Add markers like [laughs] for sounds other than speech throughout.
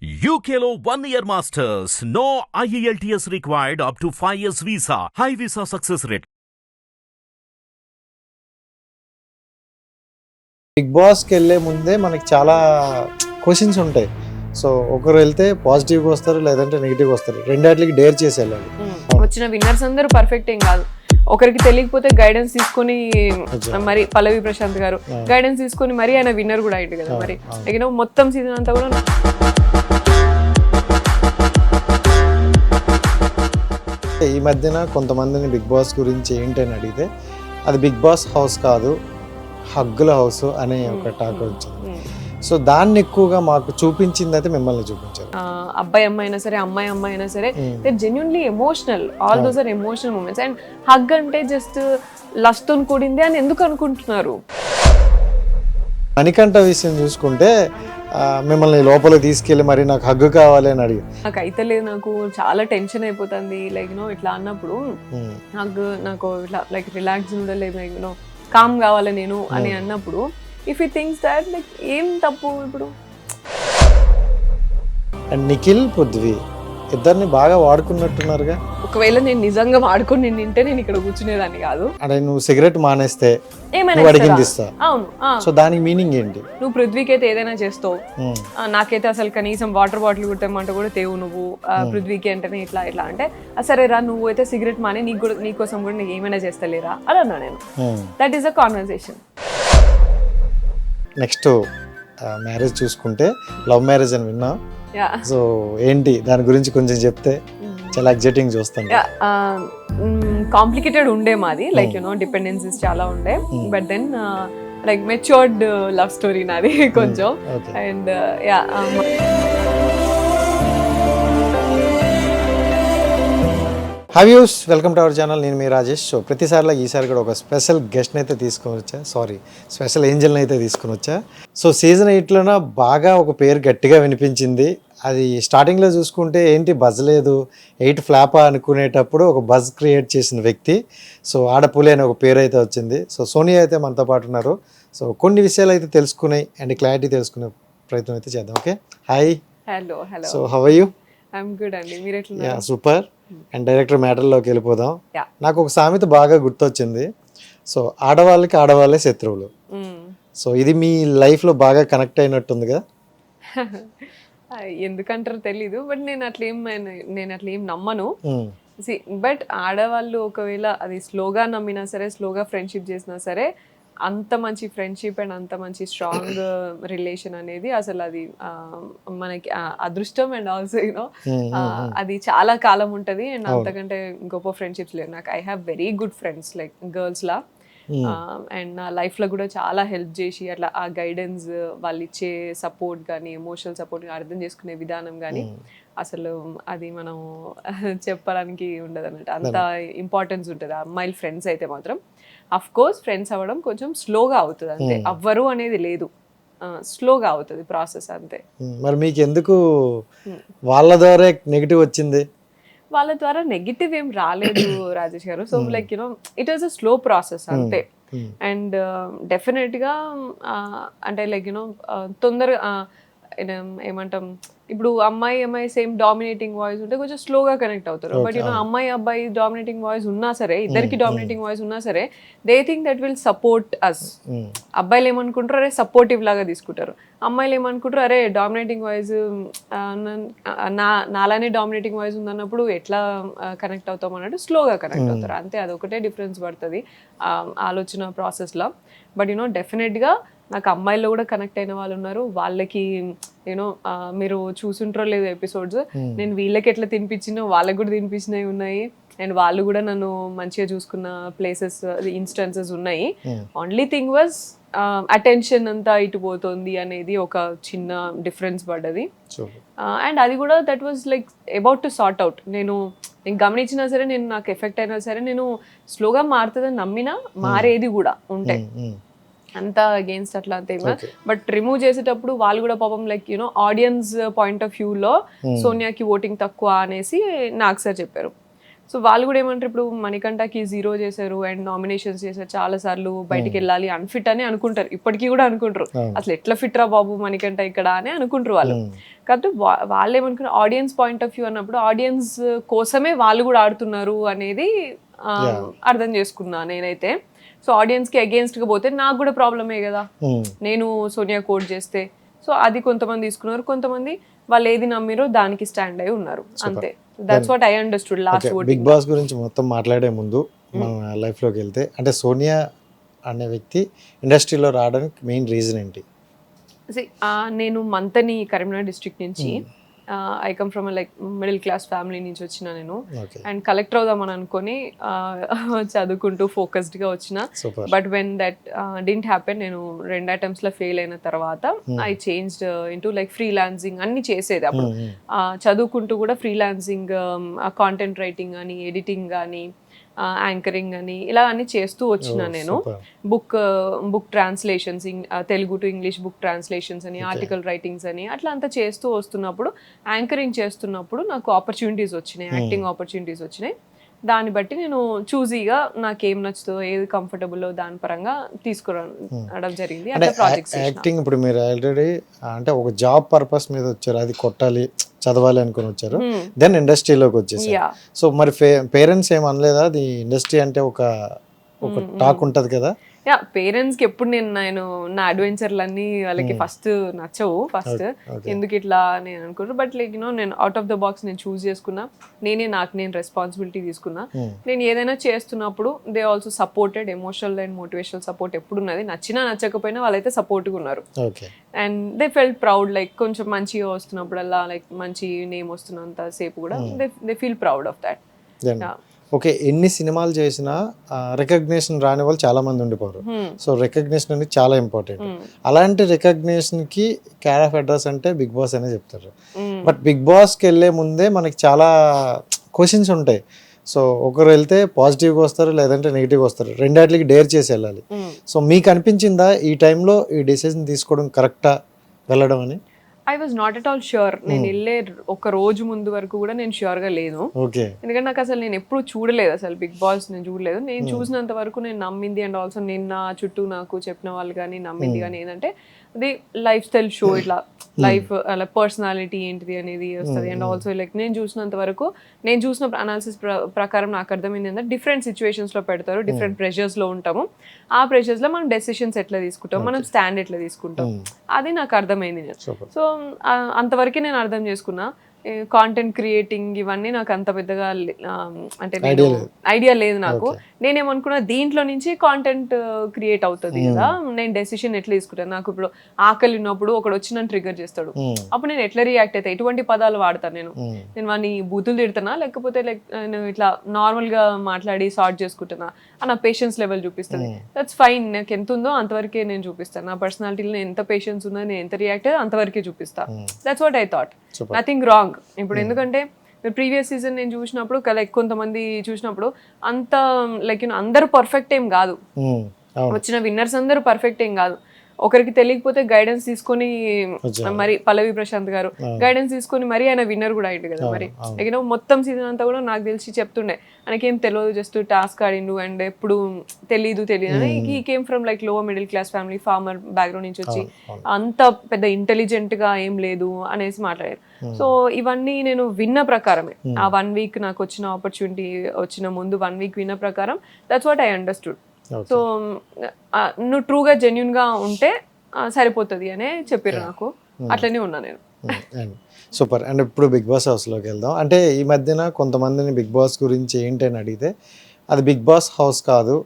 One year masters. No E IELTS required up to 5 years visa. High visa success rate. Bigg బాస్కి వెళ్ళే ముందే మనకి చాలా questions ఉంటాయి సో ఒకరు వెళ్తే పాజిటివ్గా వస్తారు లేదంటే నెగిటివ్గా వస్తారు రెండాటికి డేర్ చేసి వెళ్ళాలి వచ్చిన విన్నర్స్ అందరూ పర్ఫెక్ట్ ఏం కాదు ఒకరికి తెలియకపోతే గైడెన్స్ తీసుకొని. మరి పల్లవి ప్రశాంత్ గారు. గైడెన్స్ తీసుకొని మరి ఆయన విన్నర్ కూడా అయింది కదా మరి మొత్తం సీజన్ అంతా కూడా ఈ మధ్యన కొంతమందిని బిగ్ బాస్ గురించి ఏంటని అడిగితే అది బిగ్ బాస్ హౌస్ కాదు హగ్గుల హౌస్ అనే ఒక టాక్ వచ్చింది. సో దాన్ని ఎక్కువగా మాకు చూపించింది అయితే మిమ్మల్ని చూపించారు. అబ్బాయి అమ్మాయి అయినా సరే అమ్మాయి అమ్మాయి అయినా సరే. They genuinely emotional all those are emotional moments and hug అంటే జస్ట్ లస్తో కూడింది అని ఎందుకు అనుకుంటున్నారు? మణికంఠ విషయం చూసుకుంటే మిమ్మల్ని లోపలికి తీసుకెళ్ళి మరి నాకు హగ్గు కావాలి అని అడిగి నాకు అయితే లేదు నాకు చాలా టెన్షన్ అయిపోతుంది. లైక్ నో ఇట్లా అన్నప్పుడు ఉమ్, నాకు నాకు ఇట్లా లైక్ రిలాక్స్ ఉండలేదు లైక్ యూనో కామ్ కావాలి నేను అని అన్నప్పుడు if you things that like ఏం తప్పు ఇప్పుడు? నిఖిల్ పృథ్వీ ఇద్దరిని బాగా వాడుకున్నట్టున్నారుగా. ఒకవేళ నేను నిజంగా వాడుకొని నేను నింటే నేను ఇక్కడ కూర్చునేదాన్ని కాదు. అంటే నువ్వు సిగరెట్ మానేస్తే ఏమైనా నువ్వు అడిగింది ఇస్తారా? ఇస్తా. అవును. సో దానికి మీనింగ్ ఏంటి? నువ్వు పృథ్వీకి అయితే ఏదైనా చేస్తావు. నాకైతే అసలు కనీసం వాటర్ బాటిల్ కుట్టమంటే కూడా తేవు నువ్వు పృథ్వీకి అంటేనే ఇట్లా ఇట్లా అంటే "ఆ, సరే రా నువ్వు అయితే సిగరెట్ మాని నీకు కూడా నీకోసం కూడా నీకు ఏమైనా చేస్తలేరా? అని అన్నా నేను. That is a conversation next marriage చూసుకుంటే లవ్ మ్యారేజ్ అని విన్నా. యా సో ఏంటి? దాని గురించి కొంచెం చెప్తే. చాలా ఎగ్జైటింగ్ చూస్తాను. కాంప్లికేటెడ్ ఉండే మాది. లైక్ యునో డిపెండెన్సీస్ చాలా ఉండే. But then like matured love story నాది కొంచెం. Okay and yeah have use welcome to our channel నేను మీ రాజేష్. సో ప్రతిసారిలో ఈసారి కూడా ఒక స్పెషల్ గెస్ట్ని అయితే తీసుకొని వచ్చా. సారీ స్పెషల్ ఏంజల్ని అయితే తీసుకొని వచ్చా. సో సీజన్ ఎయిట్లోన బాగా ఒక పేరు గట్టిగా వినిపించింది. అది స్టార్టింగ్లో చూసుకుంటే ఏంటి బజ్ లేదు? ఎయిట్ ఫ్లాపా అనుకునేటప్పుడు ఒక బజ్ క్రియేట్ చేసిన వ్యక్తి. సో ఆడపులి అనే ఒక పేరు అయితే వచ్చింది. సో సోనియా అయితే మనతో పాటు ఉన్నారు. సో కొన్ని విషయాలు అయితే తెలుసుకునే అండ్ క్లారిటీ తెలుసుకునే ప్రయత్నం అయితే చేద్దాం okay hi hello hello so how you I'm good అండి. మీరు సూపర్ అండ్ డైరెక్టర్ మ్యాటర్లోకి వెళ్ళిపోదాం. నాకు ఒక సామెత బాగా గుర్తొచ్చింది. సో ఆడవాళ్ళకి ఆడవాళ్ళే శత్రువులు. సో ఇది మీ లైఫ్లో బాగా కనెక్ట్ అయినట్టుంది కదా? [laughs] ఎందుకంటారో తెలీదు బట్ నేను అట్లా నేను అట్లా ఏం నమ్మను బట్ ఆడవాళ్ళు ఒకవేళ అది స్లోగా నమ్మినా సరే స్లోగా ఫ్రెండ్షిప్ చేసినా సరే అంత మంచి ఫ్రెండ్షిప్ అండ్ అంత మంచి స్ట్రాంగ్ రిలేషన్ అనేది అసలు అది మనకి అదృష్టం అండ్ ఆల్సో యూనో అది చాలా కాలం ఉంటది అండ్. అంతకంటే గొప్ప ఫ్రెండ్షిప్స్ లేవు. నాకు I have very good friends like girls law. And నా లైఫ్లో కూడా చాలా హెల్ప్ చేసి అట్లా ఆ గైడెన్స్ వాళ్ళు ఇచ్చే సపోర్ట్ కానీ ఎమోషనల్ సపోర్ట్ అర్థం చేసుకునే విధానం కానీ ఉమ్, అసలు అది మనం [laughs] చెప్పడానికి ఉండదు అన్నట్టు అంత ఇంపార్టెన్స్ ఉంటుంది. ఆ అమ్మాయిల ఫ్రెండ్స్ అయితే మాత్రం. అఫ్ కోర్స్ ఫ్రెండ్స్ అవ్వడం కొంచెం స్లోగా అవుతుంది అంతే. Hmm. అవ్వరు అనేది లేదు. స్లోగా అవుతుంది ప్రాసెస్ అంతే. మరి మీకు ఎందుకు. వాళ్ళ ద్వారా నెగిటివ్ వచ్చింది? వాళ్ళ ద్వారా నెగిటివ్ ఏం రాలేదు [clears throat] రాజేష్ గారు. So like you know it was a slow process అంతే. అండ్ డెఫినెట్గా అంటే లైక్ యూనో తొందరగా ఆ, ఏం- ఏమంటాం ఇప్పుడు అమ్మాయి అమ్మాయి సేమ్ డామినేటింగ్ వాయిస్ ఉంటే కొంచెం స్లోగా కనెక్ట్ అవుతారు. బట్ యూనో అమ్మాయి అబ్బాయి డామినేటింగ్ వాయిస్ ఉన్నా సరే ఇద్దరికి డామినేటింగ్ వాయిస్ ఉన్నా సరే they think that will support us అబ్బాయిలు ఏమనుకుంటారు అరే సపోర్టివ్ లాగా తీసుకుంటారు. అమ్మాయిలు ఏమనుకుంటారు అరే డామినేటింగ్ వాయిస్ నా నాలానే డామినేటింగ్ వాయిస్ ఉందన్నప్పుడు ఎట్లా కనెక్ట్ అవుతాం అన్నట్టు స్లోగా కనెక్ట్ అవుతారు. అంతే అదొకటే డిఫరెన్స్ పడుతుంది ఆలోచన ప్రాసెస్లో బట్ యూనో డెఫినెట్గా నాకు అమ్మాయిల్లో కూడా కనెక్ట్ అయిన వాళ్ళు ఉన్నారు. వాళ్ళకి యూనో మీరు చూసుంటారో లేదు ఎపిసోడ్స్ Hmm. నేను వీళ్ళకి ఎట్లా తినిపించినో వాళ్ళకి కూడా తినిపించినవి ఉన్నాయి. అండ్ వాళ్ళు కూడా నన్ను మంచిగా చూసుకున్న ప్లేసెస్ ఇన్స్టెన్సెస్ ఉన్నాయి. ఓన్లీ థింగ్ వాజ్ అటెన్షన్ అంతా ఇటు పోతుంది అనేది ఒక చిన్న డిఫరెన్స్ పడ్డది. అండ్ అది కూడా that was like about to sort out నేను నేను గమనించినా సరే నేను నాకు ఎఫెక్ట్ అయినా సరే నేను స్లోగా మారుతుందని నమ్మినా మారేది కూడా ఉంటాయి ఉమ్, అంతా అగేన్స్ట్ అట్లా అంతే Okay. బట్ రిమూవ్ చేసేటప్పుడు వాళ్ళు కూడా పాపం like you know audience point of వ్యూలో Hmm. సోనియాకి ఓటింగ్ తక్కువ అనేసి నాకు సార్ చెప్పారు సో వాళ్ళు కూడా ఏమంటారు ఇప్పుడు మణికంఠకి జీరో చేశారు అండ్ నామినేషన్స్ చేశారు చాలా సార్లు బయటికి వెళ్ళాలి అన్ఫిట్ అని అనుకుంటారు ఇప్పటికీ కూడా అనుకుంటారు అవును. అసలు ఎట్లా ఫిట్ రా బాబు మణికంఠ ఇక్కడ అని అనుకుంటారు వాళ్ళు కాకపోతే వా- వాళ్ళు ఏమనుకున్నారు ఆడియన్స్ పాయింట్ ఆఫ్ వ్యూ అన్నప్పుడు ఆడియన్స్ కోసమే వాళ్ళు కూడా ఆడుతున్నారు అనేది. అర్థం చేసుకున్నా నేనైతే సో ఆడియన్స్కి అగేన్స్ట్గా పోతే నాకు కూడా ప్రాబ్లమే కదా. నేను సోనియా కోట్ చేస్తే. సో అది కొంతమంది తీసుకున్నారు. కొంతమంది వాళ్ళు ఏది నమ్మిరో దానికి స్టాండ్ అయి ఉన్నారు. అంతే. That's what I understood last Bigg Boss గురించి మొత్తం మాట్లాడే ముందు మన లైఫ్లోకి వెళ్తే అంటే సోనియా అనే వ్యక్తి ఇండస్ట్రీలో రావడానికి మెయిన్ రీజన్ ఏంటి? నేను మంతని కరీంనగర్ డిస్ట్రిక్ట్ నుంచి I come from like middle class family నుంచి వచ్చిన నేను. అండ్ కలెక్టర్ అవుదామని అనుకొని చదువుకుంటూ ఫోకస్డ్గా వచ్చిన. But when that didn't happen నేను రెండు అటెంప్ట్స్లో ఫెయిల్ అయిన తర్వాత I changed into like freelancing అన్ని చేసేది అప్పుడు. ఆ, చదువుకుంటూ కూడా ఫ్రీలాన్సింగ్ కాంటెంట్ రైటింగ్ అని ఎడిటింగ్ కానీ యాంకరింగ్ అని ఇలా అన్ని చేస్తూ వచ్చిన నేను. Book book translations Telugu to English book translations అని ఆర్టికల్ రైటింగ్స్ అని అట్లా అంతా చేస్తూ వస్తున్నప్పుడు యాంకరింగ్ చేస్తున్నప్పుడు నాకు ఆపర్చునిటీస్ వచ్చినాయి యాక్టింగ్ ఆపర్చునిటీస్ వచ్చినాయి. దాన్ని బట్టి నేను చూజీగా నాకు ఏం నచ్చుతుందో ఏది కంఫర్టబుల్ దాని పరంగా తీసుకురావడం జరిగింది అంటే యాక్టింగ్ ఇప్పుడు మీరు ఆల్రెడీ అంటే ఒక జాబ్ పర్పస్ మీద వచ్చారు అది కొట్టాలి చదవాలి అనుకుని వచ్చారు దెన్ ఇండస్ట్రీలోకి వచ్చేసారు. యా సో మరి పేరెంట్స్ ఏం అనలేదా? అది ఇండస్ట్రీ అంటే ఒక ఒక టాక్ ఉంటది కదా? యా పేరెంట్స్కి ఎప్పుడు నేను నేను నా అడ్వెంచర్లన్నీ వాళ్ళకి ఫస్ట్ నచ్చవు ఫస్ట్. ఎందుకు ఇట్లా నేను అనుకుంటారు but like you know out of the box నేను చూస్ చేసుకున్నా. నేనే నాకు నేను రెస్పాన్సిబిలిటీ తీసుకున్నా. Hmm. నేను ఏదైనా చేస్తున్నప్పుడు they also supported emotional and motivational support ఎప్పుడు ఉన్నది నచ్చినా నచ్చకపోయినా వాళ్ళైతే సపోర్ట్గా ఉన్నారు. And they felt proud like కొంచెం మంచిగా వస్తున్నప్పుడల్లా లైక్ మంచి నేమ్ వస్తున్నంత సేపు కూడా they they feel proud of that okay ఎన్ని సినిమాలు చేసినా రికగ్నిషన్ రాని వాళ్ళు చాలా మంది ఉండిపోరు సో రికగ్నిషన్ అనేది చాలా ఇంపార్టెంట్ అలాంటి recognition కి క్యార్ ఆఫ్ అడ్రస్ అంటే బిగ్ బాస్ అనే చెప్తారు. బట్ బిగ్ బాస్కి వెళ్ళే ముందే మనకి చాలా క్వశ్చన్స్ ఉంటాయి. సో ఒకరు వెళ్తే పాజిటివ్గా వస్తారు లేదంటే నెగిటివ్గా వస్తారు. రెండాటికి డేర్ చేసి వెళ్ళాలి. సో మీకు అనిపించిందా ఈ టైంలో ఈ డెసిషన్ తీసుకోవడం కరెక్టా వెళ్ళడం అని? I was not at all sure నేను వెళ్ళే ఒక రోజు ముందు వరకు కూడా నేను sure గా లేను. ఎందుకంటే నాకు అసలు నేను ఎప్పుడు చూడలేదు అసలు బిగ్ బాస్ నేను చూడలేదు. నేను చూసినంత వరకు నేను నమ్మింది అండ్ ఆల్సో నేను నా చుట్టూ నాకు చెప్పిన వాళ్ళు కానీ నమ్మింది కానీ ఏంటంటే అది లైఫ్ స్టైల్ షో ఇట్లా లైఫ్ అలా పర్సనాలిటీ ఏంటిది అనేది వస్తుంది. అండ్ ఆల్సో లైక్ నేను చూసినంత వరకు నేను చూసిన అనాలిసిస్ ప్రకారం నాకు అర్థమైంది ఏంటంటే డిఫరెంట్ సిచ్యువేషన్స్లో పెడతారు డిఫరెంట్ ప్రెషర్స్లో ఉంటాము. ఆ ప్రెషర్స్లో మనం డెసిషన్స్ ఎట్లా తీసుకుంటాం మనం స్టాండ్ ఎట్లా తీసుకుంటాం. అది నాకు అర్థమైంది సో అంతవరకే నేను అర్థం చేసుకున్నా కాంటెంట్ క్రియేటింగ్ ఇవన్నీ నాకు అంత పెద్దగా అంటే ఐడియా లేదు. నాకు. నేనేమనుకున్నా దీంట్లో నుంచి కాంటెంట్ క్రియేట్ అవుతుంది కదా. నేను డెసిషన్ ఎట్లా తీసుకుంటాను? నాకు ఇప్పుడు ఆకలి ఉన్నప్పుడు ఒకడు వచ్చి నన్ను ట్రిగర్ చేస్తాడు. అప్పుడు నేను ఎట్లా రియాక్ట్ అవుతా ఎటువంటి పదాలు వాడతాను నేను? నేను వాడిని బూతులు తిడుతున్నా లేకపోతే లైక్ నేను ఇట్లా నార్మల్గా మాట్లాడి సార్ట్ చేసుకుంటున్నా నా పేషెన్స్ లెవెల్ చూపిస్తుంది. దట్స్ ఫైన్ నాకు ఎంత ఉందో అంతవరకే నేను చూపిస్తాను. నా పర్సనాలిటీలో నేను ఎంత పేషెన్స్ ఉందో నేను ఎంత రియాక్ట్ అయ్యో అంతవరకే చూపిస్తా. That's what I thought. Nothing wrong ఇప్పుడు ఎందుకంటే ప్రీవియస్ సీజన్ నేను చూసినప్పుడు లైక్ కొంతమంది చూసినప్పుడు అంత లైక్ అందరూ పర్ఫెక్ట్ ఏం కాదు. వచ్చిన విన్నర్స్ అందరూ పర్ఫెక్ట్ ఏం కాదు. ఒకరికి తెలియకపోతే గైడెన్స్ తీసుకొని మరి పల్లవి ప్రశాంత్ గారు గైడెన్స్ తీసుకొని మరి ఆయన విన్నర్ కూడా అయ్యిండు కదా మరి. యూనో మొత్తం సీజన్ అంతా కూడా నాకు తెలిసి చెప్తుండే ఆయనకేం తెలియదు జస్ట్ టాస్క్ ఆడిండు అండ్ ఎప్పుడు తెలీదు తెలియదు అని. He came from like lower middle class family farmer background నుంచి వచ్చి అంత పెద్ద ఇంటెలిజెంట్గా ఏం లేదు అనేసి మాట్లాడారు. సో ఇవన్నీ నేను విన్న ప్రకారమే. ఆ వన్ వీక్ నాకు వచ్చిన ఆపర్చునిటీ వచ్చిన ముందు వన్ వీక్ విన్న ప్రకారం that's what I understood. So నువ్వు ట్రూగా జెన్యున్గా ఉంటే సరిపోతుంది అనే చెప్పారు నాకు. అట్లనే ఉన్నా నేను. సూపర్ అండ్ ఇప్పుడు బిగ్ బాస్ హౌస్లోకి వెళ్దాం. అంటే ఈ మధ్యన కొంతమందిని బిగ్ బాస్ గురించి ఏంటి అని అడిగితే అది బిగ్ బాస్ హౌస్ కాదు.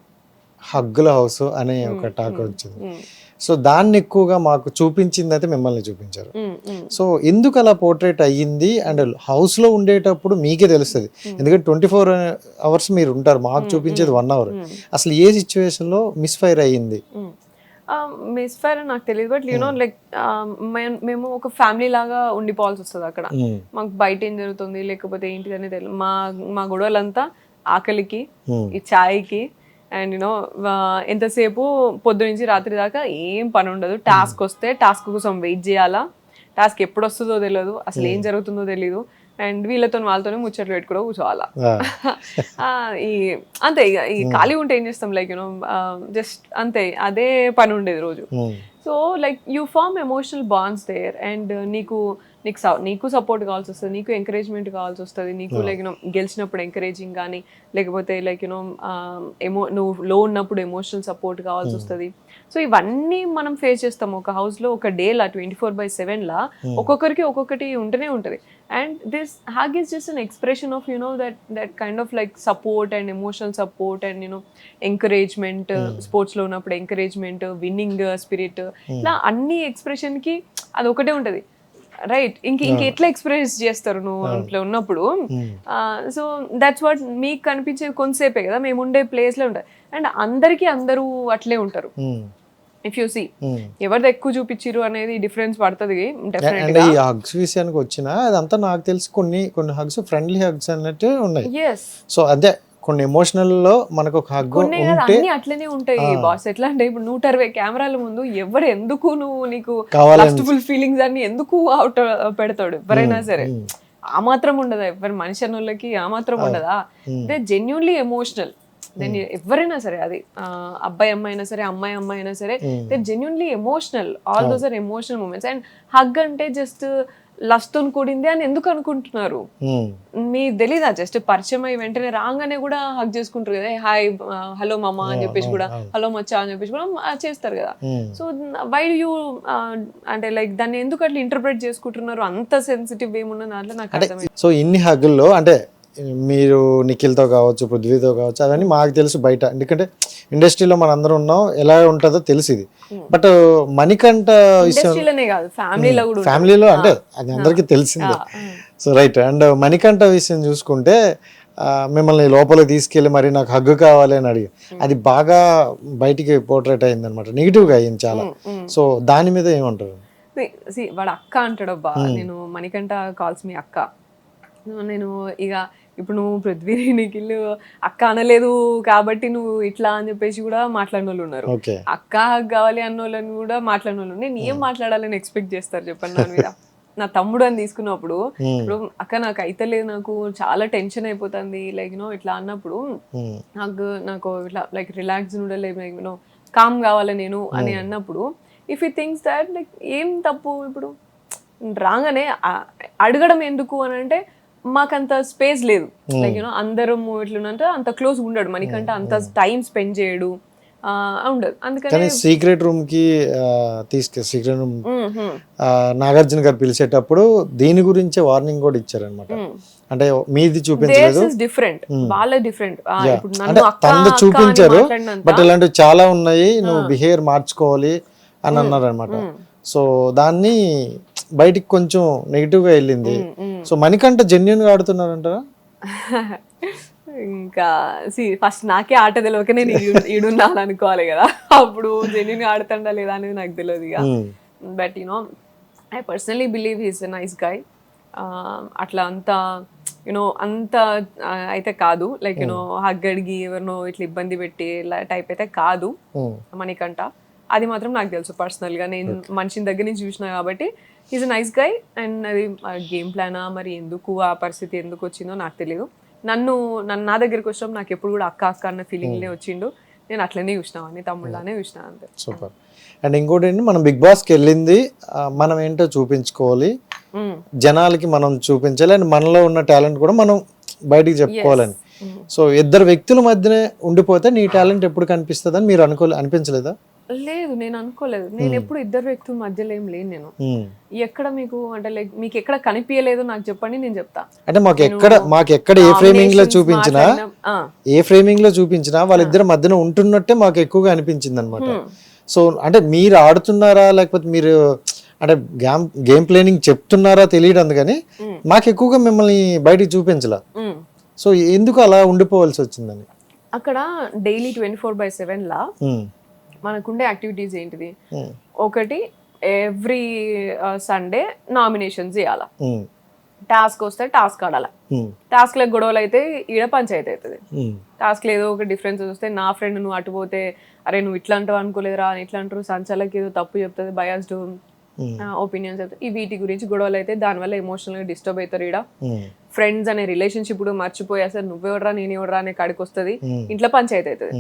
హగ్గుల హౌస్ అనే ఒక టాక్ వచ్చింది. సో దాన్ని ఎక్కువగా మాకు చూపించింది అయితే మిమ్మల్ని చూపించారు. సో ఎందుకు అలా పోర్ట్రేట్ అయ్యింది? అండ్ హౌస్లో ఉండేటప్పుడు మీకే తెలుస్తుంది. ఎందుకంటే ట్వంటీ ఫోర్ అవర్స్ మీరు ఉంటారు మాకు చూపించేది వన్ అవర్. అసలు ఏ సిచ్యువేషన్లో మిస్ఫైర్ అయ్యింది? మిస్ ఫైర్ అని నాకు తెలియదు బట్ యూనో లైక్ మేము ఒక ఫ్యామిలీ లాగా ఉండిపోవాల్సి వస్తుంది అక్కడ. మాకు బయట ఏం జరుగుతుంది లేకపోతే ఏంటిది అనేది మా మా గొడవలంతా ఆకలికి. ఈ ఛాయ్కి అండ్ యూనో ఎంతసేపు పొద్దు నుంచి రాత్రి దాకా ఏం పని ఉండదు. టాస్క్ వస్తే టాస్క్ కోసం వెయిట్ చేయాలా? టాస్క్ ఎప్పుడు వస్తుందో తెలియదు అసలు ఏం జరుగుతుందో తెలియదు అండ్ వీళ్ళతో వాళ్ళతోనే ముచ్చట్లు పెట్టుకుంటూ కూర్చోవాలా [laughs] ఈ అంతే ఇక ఈ ఖాళీ ఉంటే ఏం చేస్తాం? లైక్ యూనో జస్ట్ అంతే అదే పని ఉండేది రోజు. So like you form emotional bonds there and నీకు నీకు స- నీకు సపోర్ట్ కావాల్సి వస్తుంది నీకు ఎంకరేజ్మెంట్ కావాల్సి వస్తుంది. నీకు లైక్ యూనో గెలిచినప్పుడు ఎంకరేజింగ్ కానీ లేకపోతే లైక్ యూనో ఎమో నువ్వు లో ఉన్నప్పుడు ఎమోషనల్ సపోర్ట్ కావాల్సి వస్తుంది. సో ఇవన్నీ మనం ఫేస్ చేస్తాం. ఒక house లో ఒక డేలా ట్వంటీ ఫోర్ బై లా ఒక్కొక్కరికి ఒక్కొక్కటి ఉంటూనే ఉంటుంది. And this hug is just an expression of you know that that kind of like support and emotional support and you know encouragement స్పోర్ట్స్లో ఉన్నప్పుడు ఎంకరేజ్మెంట్ విన్నింగ్ స్పిరిట్ ఇలా అన్ని expression కి అది ఒకటే ఉంటది. రైట్ ఇంక ఇంక ఎట్లా ఎక్స్ప్రెస్ చేస్తారు నువ్వు ఇంట్లో ఉన్నప్పుడు? సో దట్స్ వాట్ మీకు కనిపించేది కొంతసేపే కదా? మేము ఉండే place లో ఉంటుంది అండ్ అందరికీ అందరూ అట్లే ఉంటారు. If you see. ఎవరిది ఎక్కువ చూపించిర్రు అనేది డిఫరెన్స్ పడుతుంది అండ్ ఈ హగ్స్ విషయానికి వచ్చిన అదంతా నాకు తెలిసి కొన్ని కొన్ని హగ్స్ ఫ్రెండ్లీ హగ్స్ అన్నట్టు ఉన్నాయి. సో అదే కొన్ని ఎమోషనల్లో మనకు ఒక హగ్ కొన్ని కదా ఉంటే అన్ని అట్లనే ఉంటాయి బాస్. ఎట్లా అంటే ఇప్పుడు నూట అరవై కెమెరాల ముందు ఎవరు ఎందుకు నువ్వు నీకు లస్ట్ఫుల్ ఫీలింగ్స్ అన్ని ఎందుకు అవుట్ పెడతాడు? ఎవరైనా సరే. ఆ మాత్రం ఉండదా? ఎవరి మనిషి అన్న వాళ్ళకి ఆ మాత్రం ఉండదా? దే జెన్యున్లీ ఎమోషనల్ దెన్ ఎవరైనా సరే అది అబ్బాయి అమ్మాయి అయినా సరే అమ్మాయి అమ్మాయి అయినా సరే they genuinely emotional all those are emotional moments and hug అంటే జస్ట్ లస్తో కూడింది అని ఎందుకు అనుకుంటున్నారు? మీ తెలీదా? జస్ట్ పరిచయం అయ్యి వెంటనే రాగానే కూడా హగ్ చేసుకుంటారు కదా. హాయ్ హలో మమ్మ అని చెప్పేసి కూడా హలో మచ్చా అని చెప్పేసి కూడా చేస్తారు కదా. సో వై యూ అంటే లైక్ దాన్ని ఎందుకు అట్లా ఇంటర్ప్రిట్ చేసుకుంటున్నారు? అంత సెన్సిటివ్ ఏమున్న దాంట్లో నాకు అర్థమైంది. సో ఇన్ని హగ్గుల్లో అంటే మీరు నిఖిల్తో కావచ్చు పృథ్వీతో కావచ్చు అవన్నీ మాకు తెలుసు బయట. ఎందుకంటే ఇండస్ట్రీలో మన అందరం ఉన్నాం ఎలా ఉంటుందో తెలుసు ఇది. బట్ మణికంఠ విషయం కాదు ఫ్యామిలీలో అంటే అది అందరికీ తెలిసిందే. సో రైట్ అండ్ మణికంఠ విషయం చూసుకుంటే మిమ్మల్ని లోపలికి తీసుకెళ్ళి మరి నాకు హగ్గు కావాలి అని అడిగి అది బాగా బయటికి పోర్ట్రేట్ అయింది అనమాట నెగిటివ్గా అయింది చాలా. సో దాని మీద ఏమంటారు? వాడు అక్క అంటాడబ్బా నేను మణికంఠ కాల్స్ మీ అక్క. నేను ఇక ఇప్పుడు నువ్వు పృథ్వీ నిఖిల్ అక్క అనలేదు కాబట్టి నువ్వు ఇట్లా అని చెప్పేసి కూడా మాట్లాడిన వాళ్ళు ఉన్నారు అక్క కావాలి అన్న వాళ్ళని కూడా మాట్లాడిన వాళ్ళు నేను ఏం మాట్లాడాలని ఎక్స్పెక్ట్ చేస్తారు చెప్పండి దాని మీద? [laughs] నా తమ్ముడు అని తీసుకున్నప్పుడు ఇప్పుడు అక్క నాకు అయితే లేదు నాకు చాలా టెన్షన్ అయిపోతుంది లైక్ నో ఇట్లా అన్నప్పుడు నాకు నాకు ఇట్లా like relax like no calm కావాలి నేను అని అన్నప్పుడు if you things that like ఏం తప్పు ఇప్పుడు? రాగానే అడగడం ఎందుకు అని అంటే మాకంత స్పేస్ లేదు. లైక్ యూనో అందరం ఇట్లున్నంటే అంత క్లోజ్ ఉండడు. మనకంటే అంత టైం స్పెండ్ చేయడు. ఉండదు. అందుకని కానీ సీక్రెట్ రూమ్కి తీసుకె సీక్రెట్ రూమ్ నాగార్జున గారు పిలిచేటప్పుడు దీని గురించే వార్నింగ్ కూడా ఇచ్చారనమాట. అంటే మీది చూపించలేదు. Different. వాళ్ళ డిఫరెంట్ ఇప్పుడు చూపించారు బట్ ఇలాంటివి చాలా ఉన్నాయి. నువ్వు బిహేవియర్ మార్చుకోవాలి అని అన్నారు అనమాట సో దాన్ని బయటికి కొంచెం నెగిటివ్గా వెళ్ళింది. సో మణికంఠ జెన్యున్గా ఆడుతున్నారంటారా? ఇంకా సి ఫస్ట్ నాకే ఆట తెలియక నేను ఈడు- ఈడున్నాను అనుకోవాలి కదా. అప్పుడు జెన్యున్ ఆడుతుండా లేదా అనేది నాకు తెలియదు ఇక. But you know I personally believe he's a nice guy అట్లా అంత యునో అంత అయితే కాదు. లైక్ యునో హగ్ అడిగి ఎవరినో ఇట్లా ఇబ్బంది పెట్టి టైప్ అయితే కాదు. మనకంట అది మాత్రం నాకు తెలుసు పర్సనల్గా నేను మనిషిని దగ్గర నుంచి చూసిన కాబట్టి ఈజ్ నైస్ గై అండ్ అది గేమ్ ప్లానా మరి ఎందుకు ఆ పరిస్థితి ఎందుకు వచ్చిందో నాకు తెలియదు నన్ను నన్ను నా దగ్గరికి వచ్చినప్పుడు నాకు ఎప్పుడు కూడా అక్క అక్క అన్న ఫీలింగ్లే వచ్చిండు. నేను అట్లనే చూసినామని తమ్ముళ్ళనే చూసినా అంతే. సూపర్ అండ్ ఇంకోటి ఏంటి మనం బిగ్ బాస్కి వెళ్ళింది మనం ఏంటో చూపించుకోవాలి. మ్మ్. జనాలకి మనం చూపించాలి అండ్ మనలో ఉన్న టాలెంట్ కూడా మనం బయటికి చెప్పుకోవాలని. సో ఇద్దరు వ్యక్తుల మధ్యనే ఉండిపోతే నీ టాలెంట్ ఎప్పుడు కనిపిస్తుంది అని మీరు అనుకోలే అనిపించలేదా? లేదు నేను అనుకోలేదు. నేను ఎప్పుడు ఇద్దరు వ్యక్తుల మధ్యలో ఏం లేను నేను. Hmm. ఎక్కడ మీకు అంటే లైక్ మీకు ఎక్కడ కనిపించలేదు నాకు చెప్పండి నేను చెప్తా. అంటే మాకు ఎక్కడ మాకు ఎక్కడ ఏ ఫ్రేమింగ్లో చూపించినా. ఏ ఫ్రేమింగ్లో చూపించినా వాళ్ళిద్దరి మధ్యన ఉంటున్నట్టే మాకు ఎక్కువగా అనిపించింది అనమాట సో అంటే మీరు ఆడుతున్నారా లేకపోతే మీరు అంటే గేమ్ గేమ్ ప్లానింగ్ చెప్తున్నారా తెలియదు అందుకని మాకు ఎక్కువగా మిమ్మల్ని బయటికి చూపించలా. సో ఎందుకు అలా ఉండిపోవాల్సి వచ్చిందని? అక్కడ daily twenty four by seven లా మనకుండే యాక్టివిటీస్ ఏంటిది? ఒకటి ఎవ్రీ సండే నామినేషన్స్ చేయాల. టాస్క్ వస్తే టాస్క్ ఆడాల. టాస్క్లో గొడవలు అయితే ఈడ పంచాయతీ అవుతుంది టాస్క్ ఏదో ఒక డిఫరెన్స్ వస్తే నా ఫ్రెండ్ నువ్వు అటు పోతే అరే నువ్వు ఇట్లా అంటావు అనుకోలేదురా అని ఇట్లా అంటారు. సంచాలకి ఏదో తప్పు చెప్తుంది బయాస్డ్ ఒపీనియన్స్ అయితే. ఈ వీటి గురించి గొడవలు అయితే దానివల్ల ఎమోషనల్గా డిస్టర్బ్ అవుతారు ఉమ్, ఫ్రెండ్స్ అనే రిలేషన్షిప్ మర్చిపోయి అసలు నువ్వెవడరా నేను ఎవడరా అనే కాడికి వస్తుంది ఇంట్లో పంచాయతీ అవుతుంది.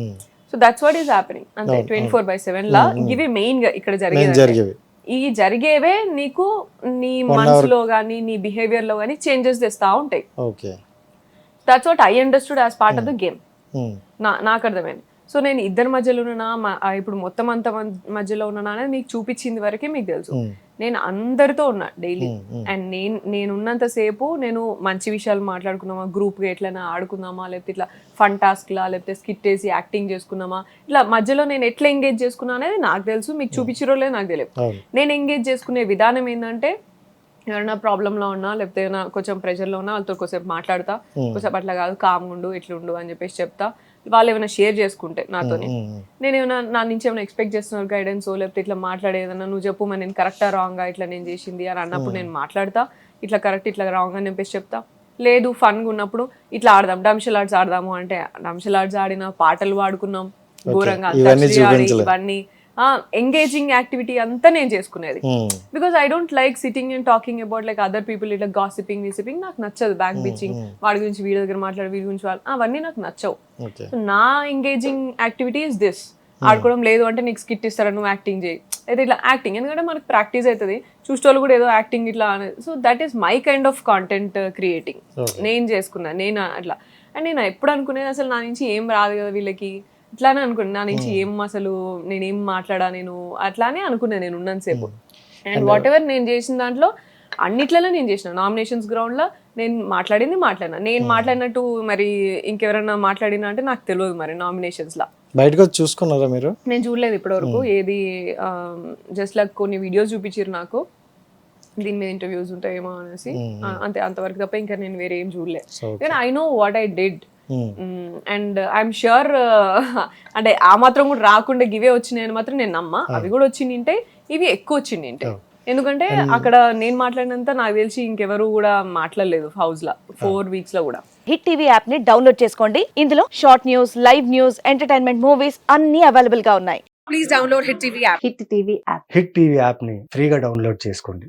So that's what is happening అంతే ట్వంటీ. ఫోర్ బై సెవెన్ లా ఇవి మెయిన్గా ఇక్కడ జరిగేవి. ఈ జరిగేవే నీకు నీ మనసులో కానీ నీ బిహేవియర్లో కానీ చేంజెస్ తెస్తా ఉంటాయి. That's what I understood as part of the game నాకు అర్థమైంది. సో నేను ఇద్దరి మధ్యలో ఉన్నానా ఆ ఇప్పుడు మొత్తం అంత మధ్యలో ఉన్నానా అనేది మీకు చూపించింది వరకే మీకు తెలుసు. నేను అందరితో ఉన్నా డైలీ. అండ్ నేను నేను ఉన్నంత సేపు నేను మంచి విషయాలు మాట్లాడుకున్నామా గ్రూప్గా ఎట్లైనా ఆడుకుందామా లేకపోతే ఇట్లా ఫన్ టాస్క్లా లేకపోతే స్కిట్ వేసి యాక్టింగ్ చేసుకున్నామా ఇట్లా మధ్యలో నేను ఎట్లా ఎంగేజ్ చేసుకున్నా అనేది నాకు తెలుసు మీకు చూపించారో లేదు నాకు తెలియదు. నేను ఎంగేజ్ చేసుకునే విధానం ఏంటంటే ఎవరైనా ప్రాబ్లంలో ఉన్నా లేకపోతే ఏమైనా కొంచెం ప్రెషర్లో ఉన్నా వాళ్ళతో కొంచెం మాట్లాడతా కొంచెం అట్లా కాదు కామ్ ఉండు ఇట్లా ఉండు అని చెప్పేసి చెప్తా. వాళ్ళు ఏమైనా షేర్ చేసుకుంటే ఉమ్, నేను ఏమైనా నా నుంచి ఏమైనా ఎక్స్పెక్ట్ చేస్తున్నారు గైడెన్స్ లేకపోతే ఇట్లా మాట్లాడేదన్నా నువ్వు చెప్పు మరి నేను కరెక్టా రాంగా ఇట్లా నేను చేసింది అని అన్నప్పుడు నేను మాట్లాడతా. ఇట్లా కరెక్ట్ ఇట్లా రాంగ్ అని చెప్పేసి చెప్తా. లేదు ఫన్గా ఉన్నప్పుడు ఇట్లా ఆడదాం. డంషల్ ఆర్ట్స్ ఆడదాము అంటే డంషల్ ఆర్ట్స్ ఆడిన పాటలు పాడుకున్నాం. ఘోరంగా ఇవన్నీ ఎంగేజింగ్ యాక్టివిటీ అంతా నేను చేసుకునేది. Because I don't like sitting and talking about like other people ఇట్లా గాసిపింగ్ విసిపింగ్ నాకు నచ్చదు బ్యాక్ బిచ్చింగ్ వాడి గురించి వీడి దగ్గర మాట్లాడి వీడి గురించి వాళ్ళు అవన్నీ నాకు నచ్చవు. నా ఎంగేజింగ్ యాక్టివిటీ ఇస్ దిస్ ఆడుకోవడం లేదు అంటే నీకు స్కిట్ ఇస్తారా నువ్వు యాక్టింగ్ చేయి. అయితే ఇట్లా యాక్టింగ్ ఎందుకంటే మనకు ప్రాక్టీస్ అవుతుంది చూసేవాళ్ళు కూడా ఏదో యాక్టింగ్ ఇట్లా అనేది so that is my kind of content creating. నేను చేసుకున్నా నేను అట్లా. అండ్ నేను ఎప్పుడు అనుకునేది అసలు నా నుంచి ఏం రాదు కదా వీళ్ళకి. ఇట్లానే అనుకున్నాను నా నుంచి ఏం అసలు నేనేం మాట్లాడా నేను? అట్లానే అనుకున్నాను నేను ఉన్నంతసేపు అండ్ వాట్ ఎవర్ నేను చేసిన దాంట్లో అన్నిట్లలో నేను చేసిన. నామినేషన్స్ గ్రౌండ్లో నేను మాట్లాడింది మాట్లాడినా. నేను మాట్లాడినట్టు మరి ఇంకెవరైనా మాట్లాడినా అంటే నాకు తెలియదు మరి నామినేషన్స్ లా. బయటకు చూసుకున్నారా మీరు? నేను చూడలేదు ఇప్పటివరకు. ఏది జస్ట్ లైక్ కొన్ని వీడియోస్ చూపించారు నాకు. దీని మీద ఇంటర్వ్యూస్ ఉంటాయేమో అనేసి. అంతే అంతవరకు తప్ప ఇంకా నేను వేరే ఏం చూడలేదు I know what I did and I'm sure [laughs] అంటే ఆ మాత్రం కూడా రాకుండా గివే వచ్చినాయని మాత్రం నేను నమ్మ. అవి కూడా వచ్చింటే ఇవి ఎక్కువ వచ్చింటే ఎందుకంటే అక్కడ నేను మాట్లాడినంత నాకు తెలిసి ఇంకెవరు కూడా మాట్లాడలేదు హౌస్లో ఫోర్ వీక్స్లో కూడా. హిట్ టీవీ యాప్ని డౌన్లోడ్ చేసుకోండి. ఇందులో short news live news entertainment movies అన్ని అవైలబుల్గా ఉన్నాయి హిట్ టీవీ యాప్ని ఫ్రీగా డౌన్లోడ్ చేసుకోండి.